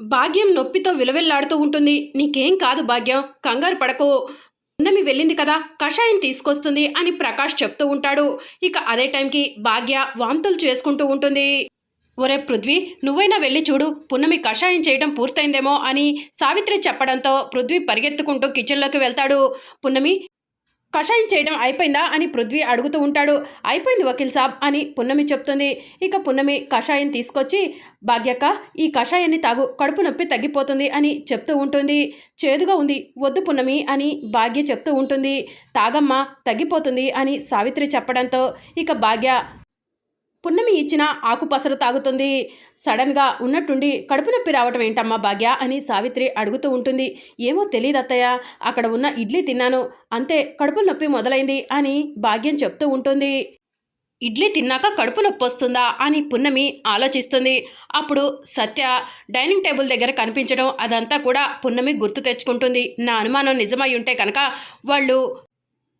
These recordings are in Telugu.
భాగ్యం నొప్పితో విలవిల్లాడుతూ ఉంటుంది. నీకేం కాదు భాగ్యం. కంగారు పడకు. పున్నమి వెళ్ళింది కదా కషాయం తీసుకొస్తుంది అని ప్రకాష్ చెప్తూ ఉంటాడు. ఇక అదే టైంకి భాగ్య వాంతులు చేసుకుంటూ ఉంటుంది. ఒరే పృథ్వీ నువ్వైనా వెళ్ళి చూడు. పున్నమి కషాయం చేయడం పూర్తయిందేమో అని సావిత్రి చెప్పడంతో పృథ్వీ పరిగెత్తుకుంటూ కిచెన్లోకి వెళ్తాడు. పున్నమి కషాయం చేయడం అయిపోయిందా అని పృథ్వీ అడుగుతూ ఉంటాడు. అయిపోయింది వకీల్ సాబ్ అని పున్నమి చెప్తుంది. ఇక పున్నమి కషాయం తీసుకొచ్చి భాగ్యక్క ఈ కషాయాన్ని తాగు కడుపు నొప్పి తగ్గిపోతుంది అని చెప్తూ ఉంటుంది. చేదుగా ఉంది వద్దు పున్నమి అని భాగ్య చెప్తూ ఉంటుంది. తాగమ్మా తగ్గిపోతుంది అని సావిత్రి చెప్పడంతో ఇక భాగ్య పున్నమి ఇచ్చిన ఆకుపసరు తాగుతుంది. సడన్గా ఉన్నట్టుండి కడుపు నొప్పి రావటం ఏంటమ్మా భాగ్య అని సావిత్రి అడుగుతూ ఉంటుంది. ఏమో తెలియదు అత్తయ్య అక్కడ ఉన్న ఇడ్లీ తిన్నాను. అంతే కడుపు నొప్పి మొదలైంది అని భాగ్యం చెప్తూ ఉంటుంది. ఇడ్లీ తిన్నాక కడుపు నొప్పి వస్తుందా అని పున్నమి ఆలోచిస్తుంది. అప్పుడు సత్య డైనింగ్ టేబుల్ దగ్గర కనిపించడం అదంతా కూడా పున్నమి గుర్తు తెచ్చుకుంటుంది. నా అనుమానం నిజమై ఉంటే కనుక వాళ్ళు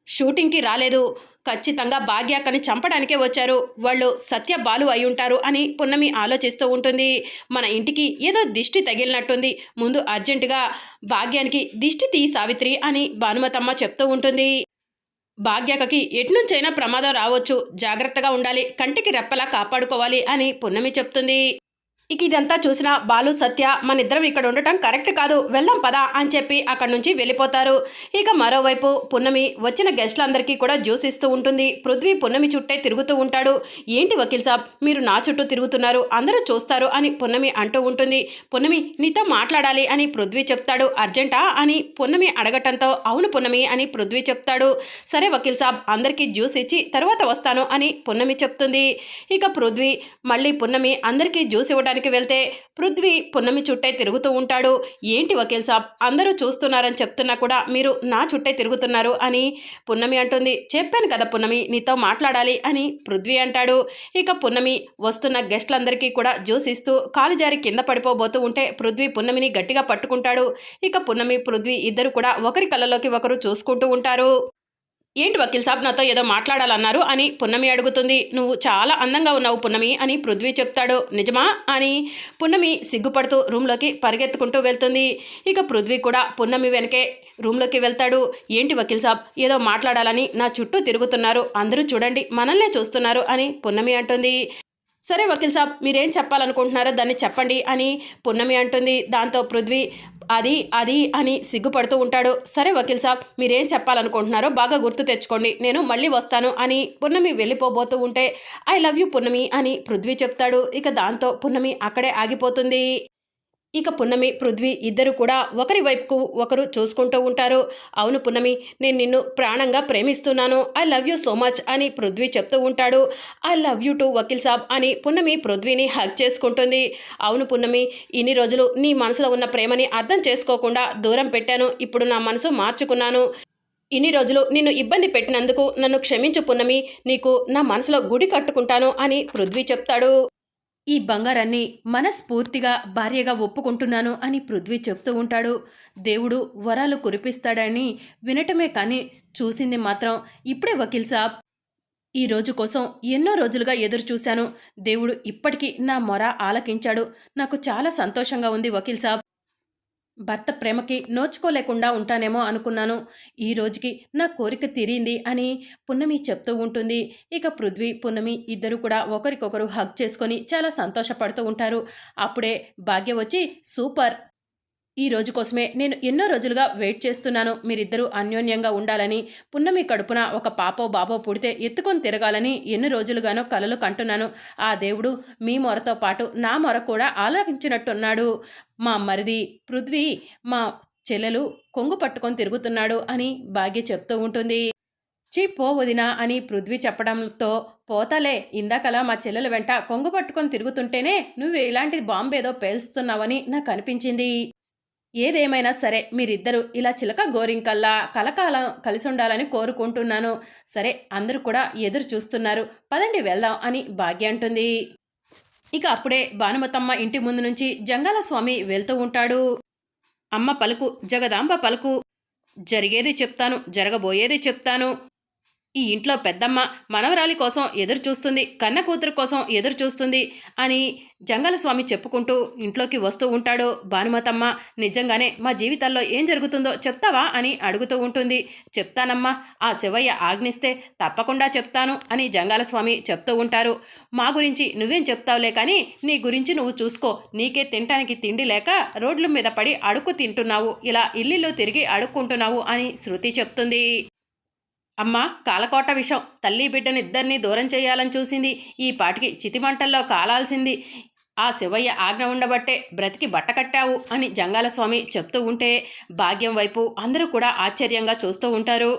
షూటింగ్కి రాలేదు. ఖచ్చితంగా భాగ్యాకని చంపడానికే వచ్చారు. వాళ్ళు సత్య బాలు అయి ఉంటారు అని పున్నమి ఆలోచిస్తూ ఉంటుంది. మన ఇంటికి ఏదో దిష్టి తగిలినట్టుంది. ముందు అర్జెంటుగా భాగ్యానికి దిష్టి తీ సావిత్రి అని భానుమతమ్మ చెప్తూ ఉంటుంది. భాగ్యకకి ఎటునుంచైనా ప్రమాదం రావచ్చు. జాగ్రత్తగా ఉండాలి. కంటికి రెప్పలా కాపాడుకోవాలి అని పున్నమి చెప్తుంది. ఇక ఇదంతా చూసిన బాలు సత్య మన ఇద్దరం ఇక్కడ ఉండటం కరెక్ట్ కాదు వెళ్దాం పదా అని చెప్పి అక్కడి నుంచి వెళ్ళిపోతారు. ఇక మరోవైపు పున్నమి వచ్చిన గెస్ట్లందరికీ కూడా జ్యూస్ ఇస్తూ ఉంటుంది. పృథ్వీ పున్నమి చుట్టే తిరుగుతూ ఉంటాడు. ఏంటి వకీల్ సాబ్ మీరు నా చుట్టూ తిరుగుతున్నారు అందరూ చూస్తారు అని పున్నమి అంటూ ఉంటుంది. పున్నమి నీతో మాట్లాడాలి అని పృథ్వీ చెప్తాడు. అర్జెంటా అని పున్నమి అడగటంతో అవును పున్నమి అని పృథ్వీ చెప్తాడు. సరే వకీల్ సాబ్ అందరికీ జ్యూస్ ఇచ్చి తర్వాత వస్తాను అని పున్నమి చెప్తుంది. ఇక పృథ్వీ మళ్ళీ పున్నమి అందరికీ జ్యూస్ ఇవ్వడానికి వెళ్తే పృథ్వీ పున్నమి చుట్టే తిరుగుతూ ఉంటాడు. ఏంటి వకీల్ సాబ్? అందరూ చూస్తున్నారని చెప్తున్నా కూడా మీరు నా చుట్టే తిరుగుతున్నారు అని పున్నమి అంటుంది. చెప్పాను కదా పున్నమి నీతో మాట్లాడాలి అని పృథ్వీ అంటాడు. ఇక పున్నమి వస్తున్న గెస్ట్లందరికీ కూడా జ్యూస్ ఇస్తూ కాలు జారి కింద పడిపోబోతూ ఉంటే పృథ్వీ పున్నమిని గట్టిగా పట్టుకుంటాడు. ఇక పున్నమి పృథ్వీ ఇద్దరు కూడా ఒకరి కళ్ళలోకి ఒకరు చూసుకుంటూ ఉంటారు. ఏంటి వకీల్ సాబ్ నాతో ఏదో మాట్లాడాలన్నారు అని పున్నమి అడుగుతుంది. నువ్వు చాలా అందంగా ఉన్నావు పున్నమి అని పృథ్వీ చెప్తాడు. నిజమా అని పున్నమి సిగ్గుపడుతూ రూమ్లోకి పరిగెత్తుకుంటూ వెళ్తుంది. ఇక పృథ్వీ కూడా పున్నమి వెనకే రూమ్లోకి వెళ్తాడు. ఏంటి వకీల్ సాబ్ ఏదో మాట్లాడాలని నా చుట్టూ తిరుగుతున్నారు. అందరూ చూడండి మనల్నే చూస్తున్నారు అని పున్నమి అంటుంది. సరే వకీల్ సాబ్ మీరేం చెప్పాలనుకుంటున్నారో దాన్ని చెప్పండి అని పున్నమి అంటుంది. దాంతో పృథ్వీ అది అది అని సిగ్గుపడుతూ ఉంటాడు. సరే వకీల్ సాబ్ మీరేం చెప్పాలనుకుంటున్నారో బాగా గుర్తు తెచ్చుకోండి. నేను మళ్ళీ వస్తాను అని పున్నమి వెళ్ళిపోబోతూ ఉంటే ఐ లవ్ యూ పున్నమి అని పృథ్వీ చెప్తాడు. ఇక దాంతో పున్నమి అక్కడే ఆగిపోతుంది. ఇక పున్నమి పృథ్వీ ఇద్దరు కూడా ఒకరి వైపుకు ఒకరు చూసుకుంటూ ఉంటారు. అవును పున్నమి నేను నిన్ను ప్రాణంగా ప్రేమిస్తున్నాను. I love you so much అని పృథ్వీ చెప్తూ ఉంటాడు. I love you too Vakeel Saab అని పున్నమి పృథ్వీని హక్ చేసుకుంటుంది. అవును పున్నమి ఇన్ని రోజులు నీ మనసులో ఉన్న ప్రేమని అర్థం చేసుకోకుండా దూరం పెట్టాను. ఇప్పుడు నా మనసు మార్చుకున్నాను. ఇన్ని రోజులు నిన్ను ఇబ్బంది పెట్టినందుకు నన్ను క్షమించు పున్నమి నీకు నా మనసులో గుడి కట్టుకుంటాను అని పృథ్వీ చెప్తాడు. ఈ బంగారాన్ని మనస్ఫూర్తిగా భార్యగా ఒప్పుకుంటున్నాను అని పృథ్వీ చెప్తూ ఉంటాడు. దేవుడు వరాలు కురిపిస్తాడని వినటమే కానీ చూసింది మాత్రం ఇప్పుడే వకీల్ సాబ్ ఈ రోజు కోసం ఎన్నో రోజులుగా ఎదురు చూశాను. దేవుడు ఇప్పటికీ నా మొర ఆలకించాడు. నాకు చాలా సంతోషంగా ఉంది వకీల్ సాబ్. భర్త ప్రేమకి నోచుకోలేకుండా ఉంటానేమో అనుకున్నాను. ఈ రోజుకి నా కోరిక తీరింది అని పున్నమి చెప్తూ ఉంటుంది. ఇక పృథ్వీ పున్నమి ఇద్దరు కూడా ఒకరికొకరు హగ్ చేసుకొని చాలా సంతోషపడుతూ ఉంటారు. అప్పుడే భాగ్య వచ్చి సూపర్! ఈ రోజు కోసమే నేను ఎన్నో రోజులుగా వెయిట్ చేస్తున్నాను. మీరిద్దరూ అన్యోన్యంగా ఉండాలని పున్నమి కడుపున ఒక పాపో బాబో పుడితే ఎత్తుకొని తిరగాలని ఎన్ని రోజులుగానో కలలు కంటున్నాను. ఆ దేవుడు మీ మొరతో పాటు నా మొర కూడా ఆలోచించినట్టున్నాడు మా మరిది పృథ్వీ మా చెల్లెలు కొంగు పట్టుకొని తిరుగుతున్నాడు అని భాగ్య చెప్తూ ఉంటుంది. చి పో వదినా అని పృథ్వీ చెప్పడంతో పోతాలే ఇందాకలా మా చెల్లెల వెంట కొంగు పట్టుకొని తిరుగుతుంటేనే నువ్వు ఇలాంటి బాంబేదో పేల్స్తున్నావని నాకు అనిపించింది. ఏదేమైనా సరే మీరిద్దరూ ఇలా చిలక గోరింకల్లా కలకాలం కలిసి ఉండాలని కోరుకుంటున్నాను. సరే అందరూ కూడా ఎదురు చూస్తున్నారు. పదండి వెళ్దాం అని భాగ్య అంటుంది. ఇక అప్పుడే భానుమతమ్మ ఇంటి ముందు నుంచి జంగాల స్వామి వెళ్తూ ఉంటాడు. అమ్మ పలుకు జగదాంబ పలుకు జరిగేది చెప్తాను జరగబోయేది చెప్తాను. ఈ ఇంట్లో పెద్దమ్మ మనవరాలి కోసం ఎదురు చూస్తుంది కన్న కూతురు కోసం ఎదురు చూస్తుంది అని జంగలస్వామి చెప్పుకుంటూ ఇంట్లోకి వస్తూ ఉంటాడు. భానుమతమ్మ నిజంగానే మా జీవితాల్లో ఏం జరుగుతుందో చెప్తావా? అని అడుగుతూ ఉంటుంది. చెప్తానమ్మా ఆ శివయ్య ఆజ్ఞిస్తే తప్పకుండా చెప్తాను అని జంగాల స్వామి చెప్తూ ఉంటారు. మా గురించి నువ్వేం చెప్తావులే కానీ నీ గురించి నువ్వు చూసుకో. నీకే తినటానికి తిండి లేక రోడ్ల మీద పడి అడుక్కు తింటున్నావు. ఇలా ఇల్లిలో తిరిగి అడుక్కుంటున్నావు అని శృతి చెప్తుంది. అమ్మ కాలకోట విషం. తల్లి బిడ్డని ఇద్దరిని దూరం చేయాలని చూసింది. ఈ పాటికి చితిమంటల్లో కాలాల్సింది. ఆ శివయ్య ఆజ్ఞ ఉండబట్టే బ్రతికి బట్ట కట్టావు అని జంగాల స్వామి చెప్తూ ఉంటే భాగ్యం వైపు అందరూ కూడా ఆశ్చర్యంగా చూస్తూ ఉంటారు.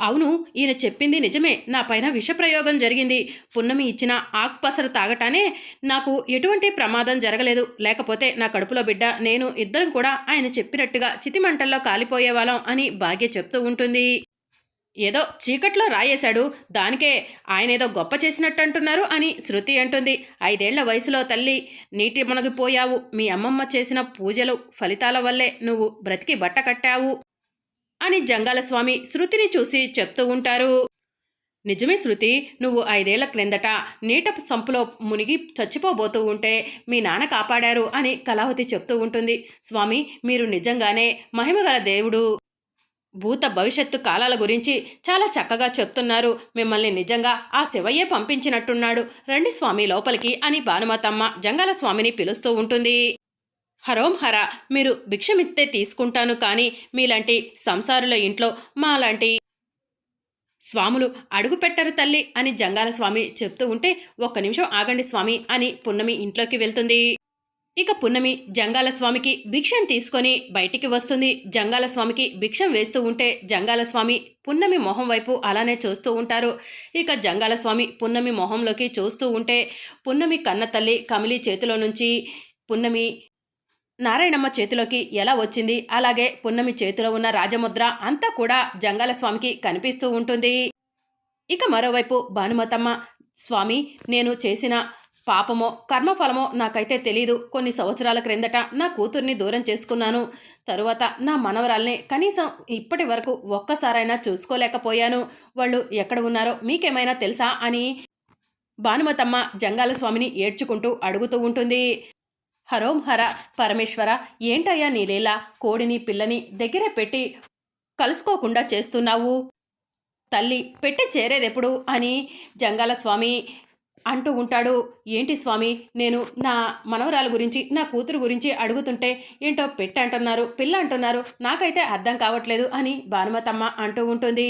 అవును ఈయన చెప్పింది నిజమే. నా పైన విషప్రయోగం జరిగింది. పున్నమి ఇచ్చిన ఆకుపసరు తాగటానే నాకు ఎటువంటి ప్రమాదం జరగలేదు. లేకపోతే నా కడుపులో బిడ్డ నేను ఇద్దరం కూడా ఆయన చెప్పినట్టుగా చితిమంటల్లో కాలిపోయేవాళ్ళం అని భాగ్య చెప్తూ ఉంటుంది. ఏదో చీకట్లో రాయేశాడు. దానికే ఆయన ఏదో గొప్ప చేసినట్టు అంటున్నారు అని శృతి అంటుంది. ఐదేళ్ళ వయసులో తల్లి నీటి మునగిపోయావు మీ అమ్మమ్మ చేసిన పూజలు ఫలితాల వల్లే నువ్వు బ్రతికి బట్ట కట్టావు అని జంగాల స్వామి శృతిని చూసి చెప్తూ ఉంటారు. నిజమే శృతి నువ్వు ఐదేళ్ళ క్రిందట నీట సంపులో మునిగి చచ్చిపోబోతూ ఉంటే మీ నాన్న కాపాడారు అని కళావతి చెప్తూ ఉంటుంది. స్వామి మీరు నిజంగానే మహిమగల దేవుడు. భూత భవిష్యత్తు కాలాల గురించి చాలా చక్కగా చెప్తున్నారు. మిమ్మల్ని నిజంగా ఆ శివయ్యే పంపించినట్టున్నాడు. రండి స్వామి లోపలికి అని భానుమతమ్మ జంగాల స్వామిని పిలుస్తూ ఉంటుంది. హరోం హర మీరు భిక్షమిత్తే తీసుకుంటాను కానీ మీలాంటి సంసారుల ఇంట్లో మాలాంటి స్వాములు అడుగు పెట్టరు తల్లి అని జంగాల స్వామి చెప్తూ ఉంటే ఒక్క నిమిషం ఆగండి స్వామి అని పున్నమి ఇంట్లోకి వెళ్తుంది. ఇక పున్నమి జంగాల స్వామికి భిక్షం తీసుకొని బయటికి వస్తుంది. జంగాల స్వామికి భిక్షం వేస్తూ ఉంటే జంగాల స్వామి పున్నమి మొహం వైపు అలానే చూస్తూ ఉంటారు. ఇక జంగాల స్వామి పున్నమి మొహంలోకి చూస్తూ ఉంటే పున్నమి కన్న తల్లి కమిలి చేతిలో నుంచి పున్నమి నారాయణమ్మ చేతిలోకి ఎలా వచ్చింది? అలాగే పున్నమి చేతిలో ఉన్న రాజముద్ర అంతా కూడా జంగాల స్వామికి కనిపిస్తూ ఉంటుంది. ఇక మరోవైపు భానుమతమ్మ స్వామి నేను చేసిన పాపమో కర్మఫలమో నాకైతే తెలీదు. కొన్ని సంవత్సరాల క్రిందట నా కూతుర్ని దూరం చేసుకున్నాను. తరువాత నా మనవరాల్ని కనీసం ఇప్పటి వరకు ఒక్కసారైనా చూసుకోలేకపోయాను. వాళ్ళు ఎక్కడ ఉన్నారో మీకేమైనా తెలుసా అని భానుమతమ్మ జంగాల స్వామిని ఏడ్చుకుంటూ అడుగుతూ ఉంటుంది. హరోం హర పరమేశ్వర ఏంటయ్యా నీలేలా? కోడిని పిల్లని దగ్గరే పెట్టి కలుసుకోకుండా చేస్తున్నావు. తల్లి పెట్టి చేరేదెప్పుడు అని జంగాల స్వామి అంటూ ఉంటాడు. ఏంటి స్వామి నేను నా మనవరాల గురించి నా కూతురు గురించి అడుగుతుంటే ఏంటో పెట్ట అంటున్నారు పిల్ల అంటున్నారు నాకైతే అర్థం కావట్లేదు అని భానుమతమ్మ అంటూ ఉంటుంది.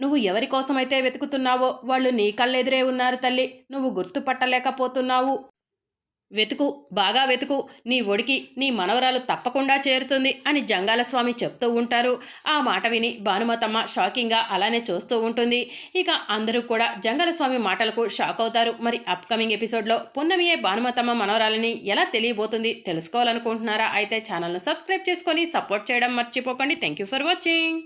నువ్వు ఎవరి కోసమైతే వెతుకుతున్నావో వాళ్ళు నీ కళ్ళెదురే ఉన్నారు తల్లి నువ్వు గుర్తుపట్టలేకపోతున్నావు. వెతుకు బాగా వెతుకు నీ ఒడికి నీ మనవరాలు తప్పకుండా చేరుతుంది అని జంగాల స్వామి చెప్తూ ఉంటారు. ఆ మాట విని భానుమతమ్మ షాకింగ్గా అలానే చూస్తూ ఉంటుంది. ఇక అందరూ కూడా జంగాల స్వామి మాటలకు షాక్ అవుతారు. మరి అప్కమింగ్ ఎపిసోడ్లో పున్నమియే భానుమతమ్మ మనవరాలని ఎలా తెలియబోతుంది తెలుసుకోవాలనుకుంటున్నారా? అయితే ఛానల్ను సబ్స్క్రైబ్ చేసుకొని సపోర్ట్ చేయడం మర్చిపోకండి. Thank you for watching.